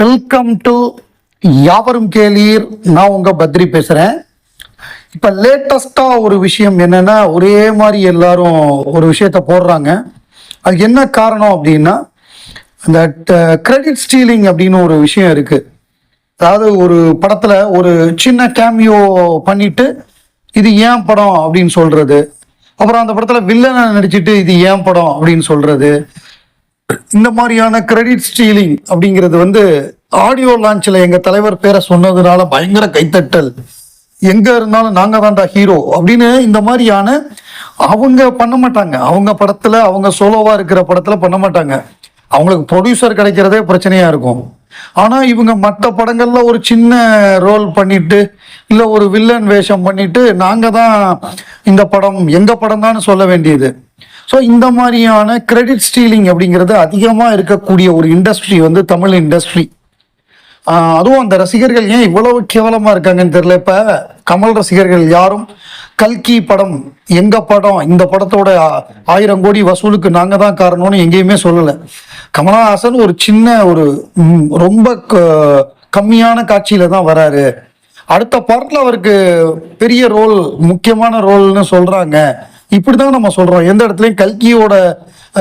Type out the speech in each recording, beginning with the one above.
Welcome to யாவரும் கேளீர். நான் உங்க பத்ரி பேசுறேன். இப்ப லேட்டஸ்டா ஒரு விஷயம் என்னன்னா ஒரே மாதிரி எல்லாரும் ஒரு விஷயத்த போடுறாங்க. அது என்ன காரணம் அப்படின்னா அந்த கிரெடிட் ஸ்டீலிங் அப்படின்னு ஒரு விஷயம் இருக்கு. அதாவது ஒரு படத்துல ஒரு சின்ன கேமியோ பண்ணிட்டு இது ஏன் படம் அப்படின்னு சொல்றது. அப்புறம் அந்த படத்துல வில்லனை நடிச்சுட்டு இது ஏன் படம் அப்படின்னு சொல்றது. இந்த மாதிரியான கிரெடிட் ஸ்டீலிங் அப்படிங்கிறது வந்து ஆடியோ லான்ச்சில் எங்கள் தலைவர் பேரை சொன்னதுனால பயங்கர கைத்தட்டல். எங்கே இருந்தாலும் நாங்கள் தான்டா ஹீரோ அப்படின்னு இந்த மாதிரியான அவங்க பண்ண மாட்டாங்க. அவங்க படத்தில் அவங்க சோலோவாக இருக்கிற படத்தில் பண்ண மாட்டாங்க. அவங்களுக்கு ப்ரொடியூசர் கிடைக்கிறதே பிரச்சனையாக இருக்கும். ஆனால் இவங்க மற்ற படங்களில் ஒரு சின்ன ரோல் பண்ணிட்டு இல்லை ஒரு வில்லன் வேஷம் பண்ணிட்டு நாங்கள் தான் இந்த படம் எங்கள் படம் தான் சொல்ல வேண்டியது. ஸோ இந்த மாதிரியான கிரெடிட் ஸ்டீலிங் அப்படிங்கிறது அதிகமாக இருக்கக்கூடிய ஒரு இண்டஸ்ட்ரி வந்து தமிழ் இண்டஸ்ட்ரி அதுவும் அந்த ரசிகர்கள் ஏன் இவ்வளவு கேவலமாக இருக்காங்கன்னு தெரியல. இப்போ கமல் ரசிகர்கள் யாரும் கல்கி படம் எங்கள் படம் இந்த படத்தோட ஆயிரம் கோடி வசூலுக்கு நாங்கள் தான் காரணம்னு எங்கேயுமே சொல்லலை. கமலஹாசன் ஒரு சின்ன ஒரு ரொம்ப கம்மியான காட்சியில் தான் வராரு. அடுத்த படத்தில் அவருக்கு பெரிய ரோல் முக்கியமான ரோல்னு இப்படி தான் நம்ம சொல்கிறோம் எந்த இடத்துலையும் கல்கியோட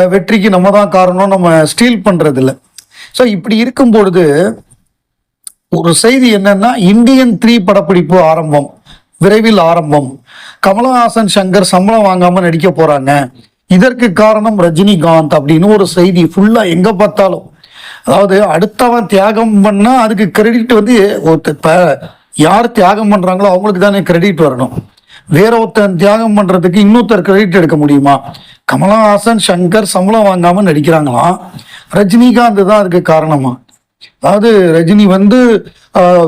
வெற்றிக்கு நம்ம தான் காரணம் நம்ம ஸ்டீல் பண்ணுறதில்ல ஸோ இப்படி இருக்கும் பொழுது ஒரு செய்தி என்னன்னா இந்தியன் த்ரீ படப்பிடிப்பு ஆரம்பம் விரைவில் ஆரம்பம். கமலஹாசன் சங்கர் சம்பளம் வாங்காம நடிக்க போறாங்க. இதற்கு காரணம் ரஜினிகாந்த் அப்படின்னு ஒரு செய்தி ஃபுல்லா எங்க பார்த்தாலும். அதாவது அடுத்தவன் தியாகம் பண்ணா அதுக்கு கிரெடிட் வந்து ஒருத்த- இப்போ யார் தியாகம் பண்றாங்களோ அவங்களுக்கு தானே கிரெடிட் வரணும். வேற ஒருத்தன் தியாகம் பண்றதுக்கு இன்னொருத்தர் கிரெடிட் எடுக்க முடியுமா? கமலஹாசன் சங்கர் சம்பளம் வாங்காம நடிக்கிறாங்களாம். ரஜினிகாந்த் தான் அதுக்கு காரணமா. அதாவது ரஜினி வந்து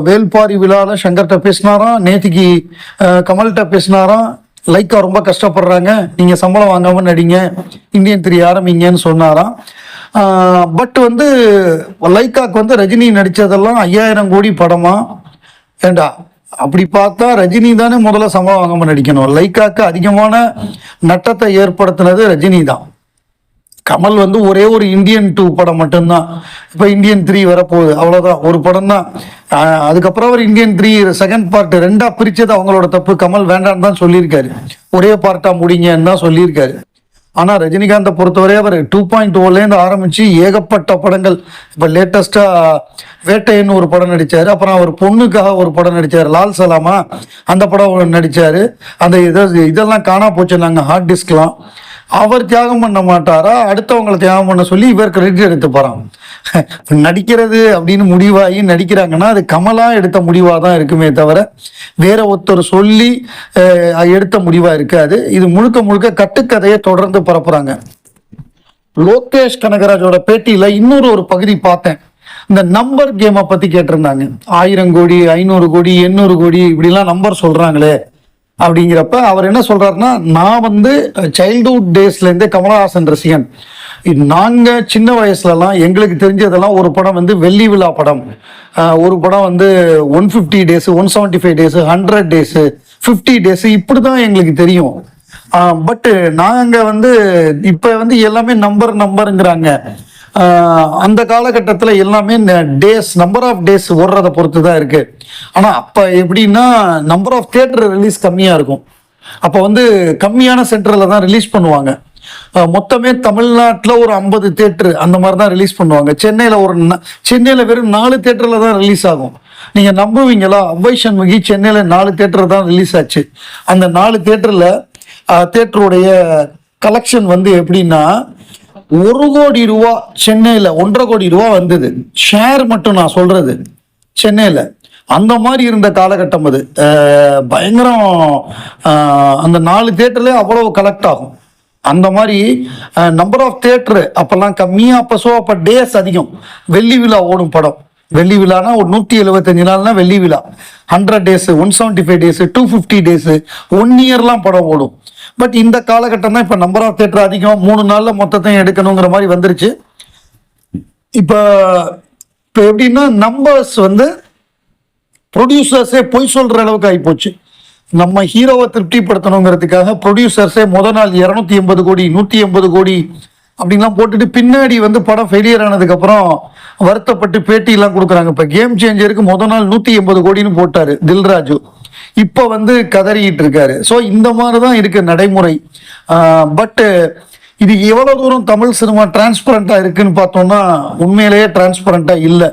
வேல்பாரி விழாவில் சங்கர்கிட்ட பேசினாராம் நேத்திக்கு கமல்கிட்ட பேசினாராம். லைக்கா ரொம்ப கஷ்டப்படுறாங்க. நீங்கள் சம்பளம் வாங்காம நடிங்க. இந்தியன் திரி ஆரம்பிங்கன்னு சொன்னாராம் பட் வந்து லைக்காக்கு வந்து ரஜினி நடித்ததெல்லாம் ஐயாயிரம் கோடி படமா? ஏண்டா? அப்படி பார்த்தா ரஜினி தானே முதல்ல சம்பளம் நடிக்கணும் லைக்காக்கு அதிகமான நட்டத்தை ஏற்படுத்தினது ரஜினி தான். கமல் வந்து ஒரே ஒரு இந்தியன் டூ படம் மட்டும்தான். இப்போ இந்தியன் த்ரீ வரப்போகுது. அவ்வளோதான் ஒரு படம் தான் அதுக்கப்புறம் அவர் இந்தியன் த்ரீ செகண்ட் பார்ட் ரெண்டாக பிரித்தது அவங்களோட தப்பு. கமல் வேண்டான்னு தான் சொல்லியிருக்காரு. ஒரே பார்ட்டாக முடிங்கன்னு தான் சொல்லியிருக்காரு. ஆனால் ரஜினிகாந்தை பொறுத்தவரை அவர் டூ பாயிண்ட் ஓலேருந்து ஆரம்பித்து ஏகப்பட்ட படங்கள். இப்போ லேட்டஸ்ட்டாக வேட்டைன்னு ஒரு படம் நடித்தார் அப்புறம் அவர் பொண்ணுக்காக ஒரு படம் நடித்தார் லால் சலாமா அந்த படம் நடித்தார் அந்த இதை இதெல்லாம் காணா போச்சு நாங்கள் ஹார்ட் டிஸ்க்லாம் அவர் தியாகம் பண்ண மாட்டாரா? அடுத்தவங்களை தியாகம் பண்ண சொல்லி இவர் கிரெடிட் எடுத்து போகிறான் நடிக்கிறது அப்படின்னு முடிவாகி நடிக்கிறாங்கன்னா அது கமலா எடுத்த முடிவாக தான் இருக்குமே தவிர வேற ஒருத்தர் சொல்லி எடுத்த முடிவாக இருக்காது. இது முழுக்க முழுக்க கட்டுக்கதையை தொடர்ந்து பரப்புறாங்க. லோகேஷ் கனகராஜோட பேட்டியில இன்னொரு ஒரு பகுதி பார்த்தேன். இந்த நம்பர் கேமை பத்தி கேட்டிருந்தாங்க. ஆயிரம் கோடி ஐநூறு கோடி எண்ணூறு கோடி இப்படிலாம் நம்பர் சொல்றாங்களே. அப்படிங்கிறப்ப அவர் என்ன சொல்றாருன்னா நான் வந்து சைல்டுஹுட் டேஸ்லேருந்தே கமலஹாசன் ரசிகன். நாங்கள் சின்ன வயசுலலாம் எங்களுக்கு தெரிஞ்சதெல்லாம் ஒரு படம் வந்து வெள்ளி விழா படம். ஒரு படம் வந்து one fifty days one seventy five days hundred days fifty days இப்படி தான் எங்களுக்கு தெரியும். பட்டு நாங்கள் வந்து இப்போ வந்து எல்லாமே நம்பர் நம்பருங்கிறாங்க அந்த காலகட்டத்தில் எல்லாமே டேஸ் நம்பர் ஆஃப் டேஸ் ஓடுறத பொறுத்து தான் இருக்குது ஆனால் அப்போ எப்படின்னா நம்பர் ஆஃப் தேட்டர் ரிலீஸ் கம்மியாக இருக்கும். அப்போ வந்து கம்மியான சென்டரில் தான் ரிலீஸ் பண்ணுவாங்க. மொத்தமே தமிழ்நாட்டில் ஒரு ஐம்பது தேட்டர் அந்த மாதிரி தான் ரிலீஸ் பண்ணுவாங்க. சென்னையில் ஒரு சென்னையில் வெறும் நாலு தேட்டரில் தான் ரிலீஸ் ஆகும். நீங்கள் நம்புவீங்களா? அவ்வை சண்முகி சென்னையில் நாலு தேட்டர் தான் ரிலீஸ் ஆச்சு. அந்த நாலு தேட்டரில் தேட்டருடைய கலெக்ஷன் வந்து எப்படின்னா ஒரு கோடி ரூபா சென்னையில் ஒன்றரை கோடி ரூபா வந்தது. ஷேர் மட்டும் நான் சொல்கிறது சென்னையில். அந்த மாதிரி இருந்த காலகட்டம் அது. பயங்கரம் அந்த நாலு தேட்டர்லேயே அவ்வளோ கலெக்ட் ஆகும். அந்த மாதிரி நம்பர் ஆஃப் தேட்டரு அப்போல்லாம் கம்மியாக அப்போ ஷோ அப்போ டேஸ் அதிகம். வெள்ளி விழா ஓடும் படம். வெள்ளி விழானா ஒரு நூற்றி எழுபத்தஞ்சு நாள்னா வெள்ளி விழா. Hundred days one seventy five days two fifty days one இயர்லாம் படம் ஓடும். பட் இந்த காலகட்டம் தான் இப்போ நம்பர் ஆஃப் தேட்டர் அதிகம் மூணு நாளில் மொத்தத்தையும் எடுக்கணுங்கிற மாதிரி வந்துருச்சு. இப்போ இப்போ எப்படின்னா நம்பர்ஸ் வந்து ப்ரொடியூசர்ஸே பொய் சொல்கிற அளவுக்கு ஆகிப்போச்சு நம்ம ஹீரோவை திருப்திப்படுத்தணுங்கிறதுக்காக ப்ரொடியூசர்ஸே முத நாள் இரநூத்தி எண்பது கோடி நூற்றி எண்பது கோடி அப்படின்லாம் போட்டுட்டு பின்னாடி வந்து படம் ஃபெயிலியர் ஆனதுக்கப்புறம் வருத்தப்பட்டு பேட்டியெல்லாம் கொடுக்குறாங்க. இப்போ கேம் சேஞ்சருக்கு முத நாள் நூற்றி எண்பது கோடின்னு போட்டார் தில்ராஜு. இப்போ வந்து கதறிக்கிட்டு இருக்காரு ஸோ இந்த மாதிரி தான் இருக்கு நடைமுறை. பட்டு இது எவ்வளோ தூரம் தமிழ் சினிமா டிரான்ஸ்பரண்ட்டாக இருக்குன்னு பார்த்தோம்னா உண்மையிலேயே டிரான்ஸ்பரண்ட்டாக இல்லை.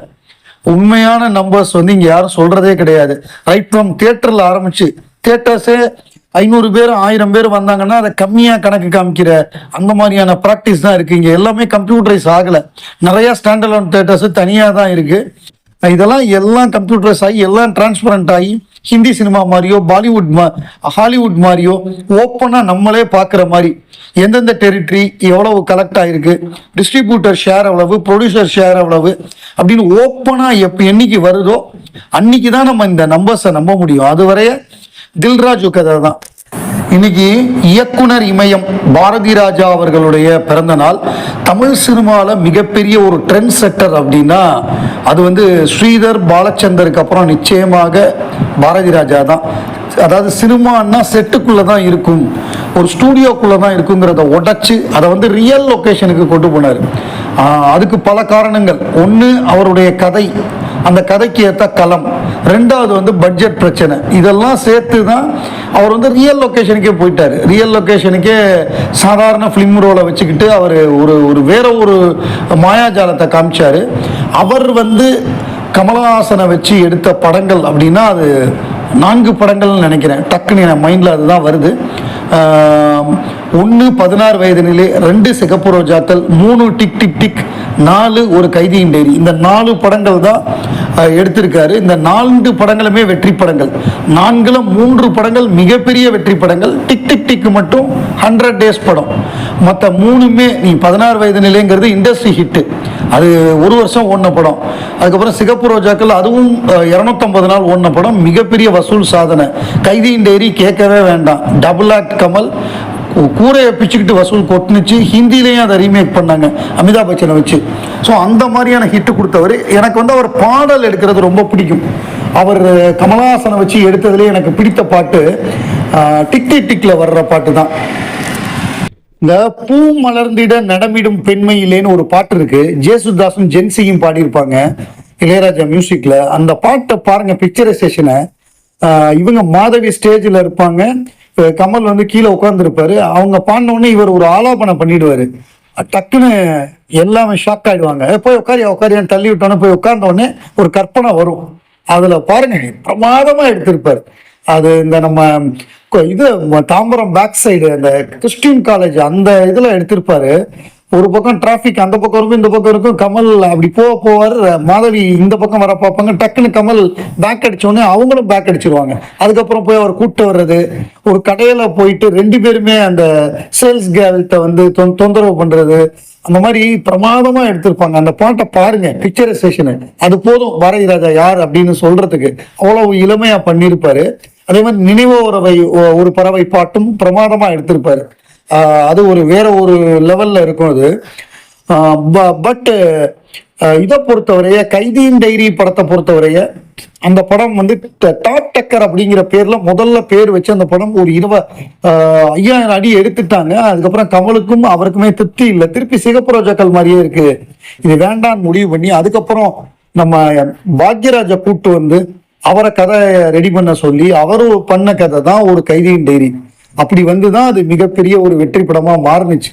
உண்மையான நம்பர்ஸ் வந்து இங்கே யாரும் சொல்கிறதே கிடையாது. ரைட் ஃப்ரம் தியேட்டரில் ஆரம்பிச்சு தியேட்டர்ஸே ஐநூறு பேர் ஆயிரம் பேர் வந்தாங்கன்னா அதை கம்மியாக கணக்கு காமிக்கிற அந்த மாதிரியான ப்ராக்டிஸ் தான் இருக்குது இங்கே எல்லாமே கம்ப்யூட்டரைஸ் ஆகலை. நிறையா ஸ்டாண்டர்ட் தியேட்டர்ஸ் தனியாக தான் இருக்குது இதெல்லாம் எல்லாம் கம்ப்யூட்டரைஸ் ஆகி எல்லாம் டிரான்ஸ்பரண்ட் ஆகி ஹிந்தி சினிமா மாதிரியோ பாலிவுட் மா ஹாலிவுட் மாதிரியோ ஓப்பனாக நம்மளே பார்க்குற மாதிரி எந்தெந்த டெரிட்டரி எவ்வளவு கலெக்ட் ஆகிருக்கு டிஸ்ட்ரிபியூட்டர் ஷேர் எவ்வளவு ப்ரொடியூசர் ஷேர் எவ்வளவு அப்படின்னு ஓப்பனாக எப்போ என்னைக்கு வருதோ அன்னைக்கு தான் நம்ம இந்த நம்பர்ஸை நம்ப முடியும். அதுவரைய தில்ராஜு கதை தான். இன்னைக்கு இயக்குனர் இமயம் பாரதி ராஜா அவர்களுடைய பிறந்த நாள். தமிழ் சினிமாவில் மிகப்பெரிய ஒரு ட்ரெண்ட் செட்டர் அப்படின்னா அது வந்து ஸ்ரீதர் பாலச்சந்தருக்கு அப்புறம் நிச்சயமாக பாரதி ராஜா தான். அதாவது சினிமான்னா செட்டுக்குள்ளே தான் இருக்கும். ஒரு ஸ்டூடியோக்குள்ளே தான் இருக்குங்கிறத உடச்சி அதை வந்து ரியல் லொக்கேஷனுக்கு கொண்டு போனார். அதுக்கு பல காரணங்கள். ஒன்று அவருடைய கதை. அந்த கதைக்கு ஏற்ற களம். ரெண்டாவது வந்து பட்ஜெட் பிரச்சனை. இதெல்லாம் சேர்த்து தான் அவர் வந்து ரியல் லொக்கேஷனுக்கே போயிட்டார். ரியல் லொக்கேஷனுக்கே சாதாரண ஃபிலிம் ரோலை வச்சுக்கிட்டு அவர் ஒரு ஒரு வேற ஒரு மாயாஜாலத்தை காமிச்சார். அவர் வந்து கமலஹாசனை வச்சு எடுத்த படங்கள் அப்படின்னா அது நான்கு படங்கள்னு நினைக்கிறேன். டக்குன்னு என் மைண்டில் அதுதான் வருது. ஒன்று பதினாறு வயது நிலை ரெண்டு சிகப்பு ரோஜாக்கள் மூணு டிக் டிக் டிக் நாலு ஒரு கைதியின் டைரி. இந்த நாலு படங்கள் தான் எடுத்திருக்காரு. இந்த நான்கு படங்களுமே வெற்றி படங்கள். நான்குல மூன்று படங்கள் மிகப்பெரிய வெற்றி படங்கள். டிக் டிக் டிக் மட்டும் ஹண்ட்ரட் டேஸ் படம். மற்ற மூணுமே நீ பதினாறு வயது நிலைங்கிறது இண்டஸ்ட்ரி ஹிட்டு அது ஒரு வருஷம் ஓடின படம். அதுக்கப்புறம் சிகப்பு ரோஜாக்கள் அதுவும் இரநூத்தம்பது நாள் ஓடின படம். மிகப்பெரிய வசூல் சாதனை. கைதியின் டைரி கேட்கவே வேண்டாம். டபுள் ஆக்ட் கமல் கூரையை பிச்சுக்கிட்டு வசூல் கொட்டுனுச்சு. ஹிந்திலையும் அதை ரீமேக் பண்ணாங்க. அமிதாப் பச்சனை வச்சு. ஸோ அந்த மாதிரியான ஹிட்டு கொடுத்தவர். எனக்கு வந்து அவர் பாடல் எடுக்கிறது ரொம்ப பிடிக்கும். அவர் கமலஹாசனை வச்சு எடுத்ததுலேயே எனக்கு பிடித்த பாட்டு டிக் டிக் டிக்ல வர்ற பாட்டு தான் இந்த பூ மலர்ந்திட நடமிடும் பெண்மையிலேன்னு ஒரு பாட்டு இருக்கு. ஜேசுதாஸும் ஜென்சியும் பாடியிருப்பாங்க. இளையராஜா மியூசிக்ல அந்த பாட்டை பாருங்க பிக்சரைசேஷனை இவங்க மாதவி ஸ்டேஜில் இருப்பாங்க. கமல் வந்து கீழே உட்காந்துருப்பாரு அவங்க பாடின உடனே இவர் ஒரு ஆலோபனை பண்ணிடுவாரு. டக்குன்னு எல்லாமே ஷாக் ஆயிடுவாங்க. போய் உட்காரியா உட்காரியான்னு தள்ளி விட்டோன்னே போய் உட்கார்ந்தோடனே ஒரு கற்பனை வரும். அதில் பாருங்க பிரமாதமாக எடுத்திருப்பார். அது இந்த நம்ம இது தாம்பரம் பேக் சைடு அந்த கிறிஸ்டின் காலேஜ் அந்த இதுல எடுத்திருப்பாரு. ஒரு பக்கம் டிராஃபிக் அந்த பக்கம் இருக்கும் இந்த பக்கம் இருக்கும். கமல் அப்படி போக போவார் மாதவி இந்த பக்கம் வர பார்ப்பாங்க. டக்குன்னு கமல் பேக் அடிச்சோடனே அவங்களும் பேக் அடிச்சிருவாங்க. அதுக்கப்புறம் போய் அவர் கூப்பிட்டு வர்றது ஒரு கடையில போயிட்டு ரெண்டு பேருமே அந்த சேல்ஸ் கேர்ள்கிட்ட வந்து தொந்தரவு பண்றது அந்த மாதிரி பிரமாதமா எடுத்திருப்பாங்க. அந்த பாட்டை பாருங்க பிக்சரைசேஷனு அது போதும் பாரதி ராஜா யார் அப்படின்னு சொல்றதுக்கு. அவ்வளவு இளமையா பண்ணியிருப்பாரு. அதே மாதிரி நினைவு உறவை ஒரு பறவை பாட்டும் பிரமாதமாக எடுத்திருப்பாரு. அது ஒரு வேற ஒரு லெவலில் இருக்கும் அது. பட்டு இதை பொறுத்தவரைய கைதியின் டைரி படத்தை பொறுத்தவரைய அந்த படம் வந்து டாப் டக்கர் அப்படிங்கிற பேர்ல முதல்ல பேர் வச்சு அந்த படம் ஒரு இருப ஐயாயிரம் அடி எடுத்துட்டாங்க. அதுக்கப்புறம் கமலுக்கும் அவருக்குமே திருப்தி இல்லை. திருப்பி சிகப்பு ரோஜாக்கள் மாதிரியே இருக்கு. இது வேண்டான்னு முடிவு பண்ணி அதுக்கப்புறம் நம்ம பாக்யராஜை கூட்டு வந்து அவரை கதை ரெடி பண்ண சொல்லி அவரு பண்ண கதை தான் ஒரு கைதியின் டைரி அப்படி வந்து தான் அது மிகப்பெரிய ஒரு வெற்றி படமா மாறுனுச்சு.